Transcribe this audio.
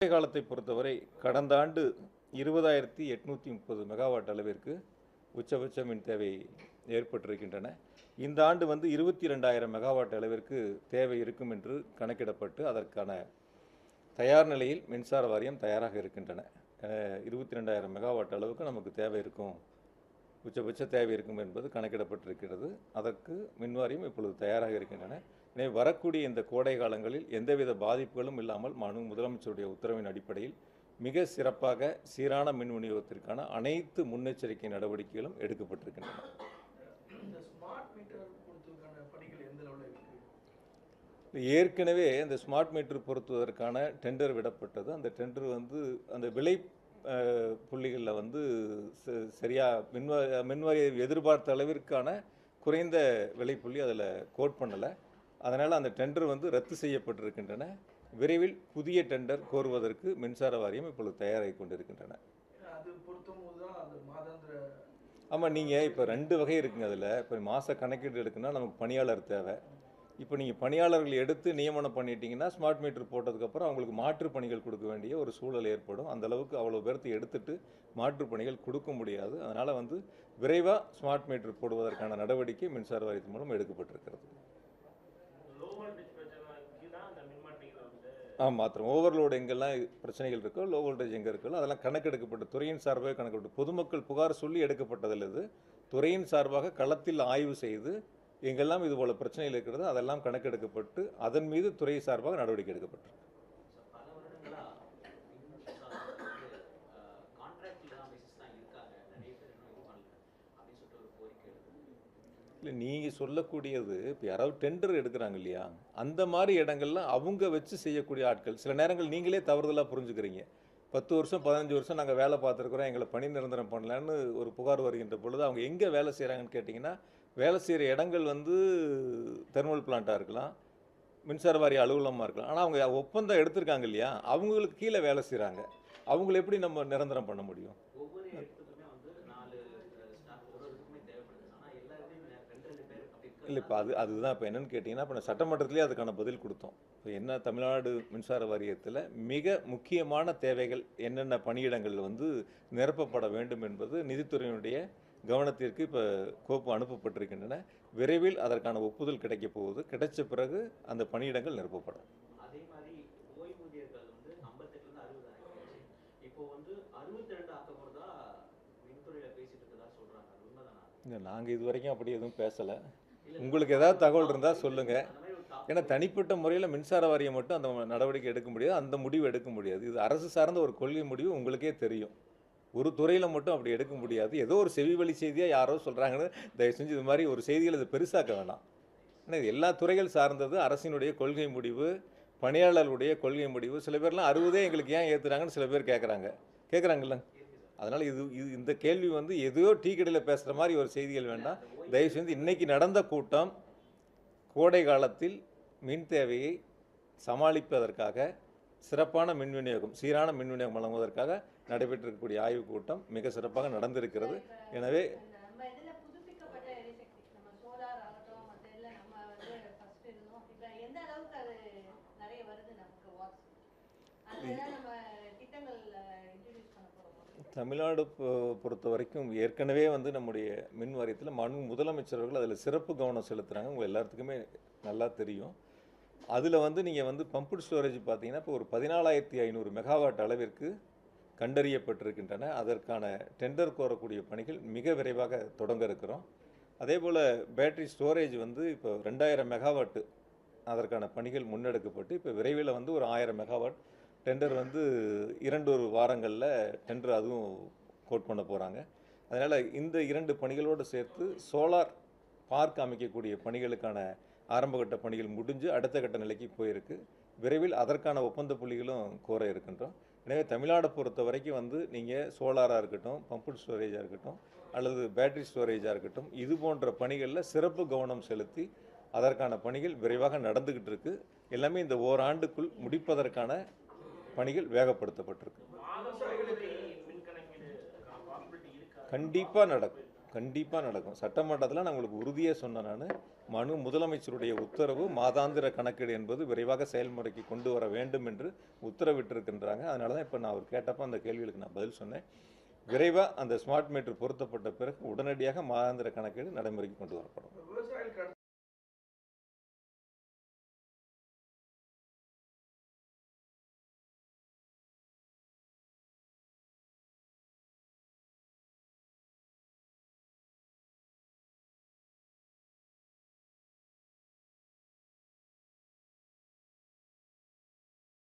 கோடை காலத்தை பொறுத்தவரை கடந்த ஆண்டு இருபதாயிரத்தி எட்நூற்றி முப்பது மெகாவாட் அளவிற்கு உச்சபட்ச மின் தேவை ஏற்பட்டிருக்கின்றன. இந்த ஆண்டு வந்து இருபத்தி ரெண்டாயிரம் மெகாவாட் அளவிற்கு தேவை இருக்கும் என்று கணக்கிடப்பட்டு அதற்கான தயார் நிலையில் மின்சார வாரியம் தயாராக இருக்கின்றன. இருபத்தி ரெண்டாயிரம் மெகாவாட் அளவுக்கு நமக்கு தேவை இருக்கும் உச்சபட்ச தேவை இருக்கும் என்பது கணக்கிடப்பட்டிருக்கிறது. அதற்கு மின்வாரியம் இப்பொழுது தயாராக இருக்கின்றன. எனவே வரக்கூடிய இந்த கோடை காலங்களில் எந்தவித பாதிப்புகளும் இல்லாமல் மாண்பு முதலமைச்சருடைய உத்தரவின் அடிப்படையில் மிக சிறப்பாக சீரான மின் விநியோகத்திற்கான அனைத்து முன்னெச்சரிக்கை நடவடிக்கைகளும் எடுக்கப்பட்டிருக்கின்றன. ஏற்கனவே இந்த ஸ்மார்ட் மீட்டர் பொருத்துவதற்கான டெண்டர் விடப்பட்டது. அந்த டெண்டர் வந்து அந்த விலை புள்ளிகளில் வந்து ச- சரியா மின்வா மின்வாரிய எதிர்பார்த்த அளவிற்கான குறைந்த விலைப்புள்ளி அதில் கோட் பண்ணலை. அதனால் அந்த டெண்டர் வந்து ரத்து செய்யப்பட்டிருக்கின்றன. விரைவில் புதிய டெண்டர் கோருவதற்கு மின்சார வாரியம் இப்பொழுது தயாராகி கொண்டிருக்கின்றன. ஆமாம் நீங்கள் இப்போ ரெண்டு வகை இருக்குங்க அதில். இப்போ மாத கணக்கீடு எடுக்குன்னா நமக்கு பணியாளர் தேவை. இப்போ நீங்கள் பணியாளர்கள் எடுத்து நியமனம் பண்ணிட்டீங்கன்னா ஸ்மார்ட் மீட்டர் போட்டதுக்கப்புறம் அவங்களுக்கு மாற்று பணிகள் கொடுக்க வேண்டிய ஒரு சூழல் ஏற்படும். அந்த அளவுக்கு அவ்வளோ பேர்த்து எடுத்துட்டு மாற்று பணிகள் கொடுக்க முடியாது. அதனால் வந்து விரைவாக ஸ்மார்ட் மீட்டர் போடுவதற்கான நடவடிக்கை மின்சார வாரியத்தின் மூலம் எடுக்கப்பட்டிருக்கிறது. ஆமாம் மாத்திரம் ஓவர்லோடு எங்கெல்லாம் பிரச்சனைகள் இருக்கோ லோ வோல்டேஜ் எங்கே இருக்கோ அதெல்லாம் கணக்கெடுக்கப்பட்டு துறையின் சார்பாக கணக்கெடுப்பு பொதுமக்கள் புகார் சொல்லி எடுக்கப்பட்டதில் இது. துறையின் சார்பாக களத்தில் ஆய்வு செய்து எங்கெல்லாம் இது போல பிரச்சனைகள் இருக்கிறது அதெல்லாம் கணக்கெடுக்கப்பட்டு அதன் மீது துறை சார்பாக நடவடிக்கை எடுக்கப்பட்டு பல வருடங்களா கான்ட்ராக்டில் தான் பேசிஸ் தான் இருக்காங்க நிறைய பேர் இன்னும் இது பண்ணல அப்படின்னு சொல்லிட்டு ஒரு கோரிக்கை எழுது இல்லை நீங்கள் சொல்லக்கூடியது இப்போ யாராவது டெண்டர் எடுக்கிறாங்க இல்லையா? அந்த மாதிரி இடங்கள்ல அவங்க வச்சு செய்யக்கூடிய ஆட்கள் சில நேரங்கள் நீங்களே தவறுதலாக புரிஞ்சுக்கிறீங்க. பத்து வருஷம் பதினஞ்சு வருஷம் நாங்கள் வேலை பார்த்துருக்குறோம் எங்களை பணி நிரந்தரம் பண்ணலான்னு ஒரு புகார் வருகின்ற பொழுது அவங்க எங்கே வேலை செய்கிறாங்கன்னு கேட்டிங்கன்னா வேலை செய்கிற இடங்கள் வந்து தெர்மல் பிளான்ட்டாக இருக்கலாம் மின்சார வாரிய அலுவலகமாக இருக்கலாம். ஆனால் அவங்க ஒப்பந்தம் எடுத்திருக்காங்க இல்லையா? அவங்களுக்கு கீழே வேலை செய்கிறாங்க அவங்கள எப்படி நம்ம நிரந்தரம் பண்ண முடியும்? இல்லை இப்போ அது அதுதான் இப்போ என்னன்னு கேட்டிங்கன்னா இப்போ சட்டமன்றத்திலே அதுக்கான பதில் கொடுத்தோம். இப்போ என்ன தமிழ்நாடு மின்சார வாரியத்தில் மிக முக்கியமான தேவைகள் என்னென்ன பணியிடங்கள் வந்து நிரப்பப்பட வேண்டும் என்பது நிதித்துறையினுடைய கவனத்திற்கு இப்போ கோப்பு அனுப்பப்பட்டிருக்கின்றன. விரைவில் அதற்கான ஒப்புதல் கிடைக்கப் போகுது. கிடைச்ச பிறகு அந்த பணியிடங்கள் நிரப்பப்படும். அதே மாதிரி ஓய்வூதியர்கள் வந்து ஐம்பத்தெட்டுலேருந்து அறுபது ஆகிடுச்சு இப்போ வந்து அறுபத்தி ரெண்டு ஆக்க போகிறதா மின்துறையில் பேசிட்டு இருக்கதா சொல்கிறாங்க அது உண்மைதானா? இல்லை நாங்கள் இது வரைக்கும் அப்படி எதுவும் பேசலை. உங்களுக்கு ஏதாவது தகவல் இருந்தால் சொல்லுங்கள் ஏன்னா தனிப்பட்ட முறையில் மின்சார வாரியம் மட்டும் அந்த நடவடிக்கை எடுக்க முடியாது. அந்த முடிவு எடுக்க முடியாது. இது அரசு சார்ந்த ஒரு கொள்கை முடிவு உங்களுக்கே தெரியும். ஒரு துறையில் மட்டும் அப்படி எடுக்க முடியாது. ஏதோ ஒரு செவிவழி செய்தியாக யாரோ சொல்கிறாங்கன்னு தயவு செஞ்சு இது மாதிரி ஒரு செய்திகள் இது பெருசாக்க வேணாம். ஏன்னா இது எல்லா துறைகள் சார்ந்தது அரசினுடைய கொள்கை முடிவு பணியாளர்களுடைய கொள்கை முடிவு. சில பேர்லாம் அறுபதே எங்களுக்கு ஏன் ஏற்றுறாங்கன்னு சில பேர் கேட்குறாங்க கேட்குறாங்கல்ல அதனால் இது இது இந்த கேள்வி வந்து எதையோ டீ கடையில் பேசுகிற மாதிரி ஒரு செய்திகள் வேண்டாம். தயவு செஞ்சு இன்றைக்கி நடந்த கூட்டம் கோடை காலத்தில் மின் தேவையை சமாளிப்பதற்காக சிறப்பான மின் விநியோகம் சீரான மின் விநியோகம் வழங்குவதற்காக நடைபெற்றிருக்கக்கூடிய ஆய்வுக் கூட்டம் மிக சிறப்பாக நடந்திருக்கிறது. எனவே தமிழ்நாடு பொறுத்த வரைக்கும் ஏற்கனவே வந்து நம்முடைய மின் வாரியத்தில் மனு முதலமைச்சர்கள் அதில் சிறப்பு கவனம் செலுத்துகிறாங்க உங்கள் எல்லாத்துக்குமே நல்லா தெரியும். அதில் வந்து நீங்கள் வந்து பம்புட் ஸ்டோரேஜ் பார்த்தீங்கன்னா இப்போ ஒரு பதினாலாயிரத்தி ஐநூறு மெகாவாட் அளவிற்கு கண்டறியப்பட்டிருக்கின்றன. அதற்கான டெண்டர் கோரக்கூடிய பணிகள் மிக விரைவாக தொடங்க இருக்கிறோம். அதே போல் பேட்டரி ஸ்டோரேஜ் வந்து இப்போ ரெண்டாயிரம் மெகாவாட்டு அதற்கான பணிகள் முன்னெடுக்கப்பட்டு இப்போ விரைவில் வந்து ஒரு ஆயிரம் மெகாவாட் டெண்டர் வந்து இரண்டு ஒரு வாரங்களில் டெண்டர் அதுவும் கோட் பண்ண போகிறாங்க அதனால் இந்த இரண்டு பணிகளோடு சேர்த்து சோலார் பார்க் அமைக்கக்கூடிய பணிகளுக்கான ஆரம்பகட்ட பணிகள் முடிஞ்சு அடுத்த கட்ட நிலைக்கு போயிருக்கு. விரைவில் அதற்கான ஒப்பந்த புள்ளிகளும் கோர இருக்கின்றோம். எனவே தமிழ்நாடை பொறுத்த வரைக்கும் வந்து நீங்கள் சோலாராக இருக்கட்டும் பம்புட் ஸ்டோரேஜாக இருக்கட்டும் அல்லது பேட்டரி ஸ்டோரேஜாக இருக்கட்டும் இது போன்ற பணிகளில் சிறப்பு கவனம் செலுத்தி அதற்கான பணிகள் விரைவாக நடந்துக்கிட்டு இருக்கு. எல்லாமே இந்த ஓராண்டுக்குள் முடிப்பதற்கான பணிகள் வேகப்படுத்தப்பட்டிருக்கு. கண்டிப்பாக நடக்கும். கண்டிப்பாக நடக்கும். சட்டமன்றத்தில் நான் உங்களுக்கு உறுதியாக சொன்னேன் நான். மனு முதலமைச்சருடைய உத்தரவு மாதாந்திர கணக்கீடு என்பது விரைவாக செயல்முறைக்கு கொண்டு வர வேண்டும் என்று உத்தரவிட்டிருக்கின்றாங்க. அதனால தான் இப்போ நான் அவர் கேட்டப்போ அந்த கேள்விகளுக்கு நான் பதில் சொன்னேன். விரைவாக அந்த ஸ்மார்ட் மீட்டர் பொருத்தப்பட்ட பிறகு உடனடியாக மாதாந்திர கணக்கீடு நடைமுறைக்கு கொண்டு வரப்படும்.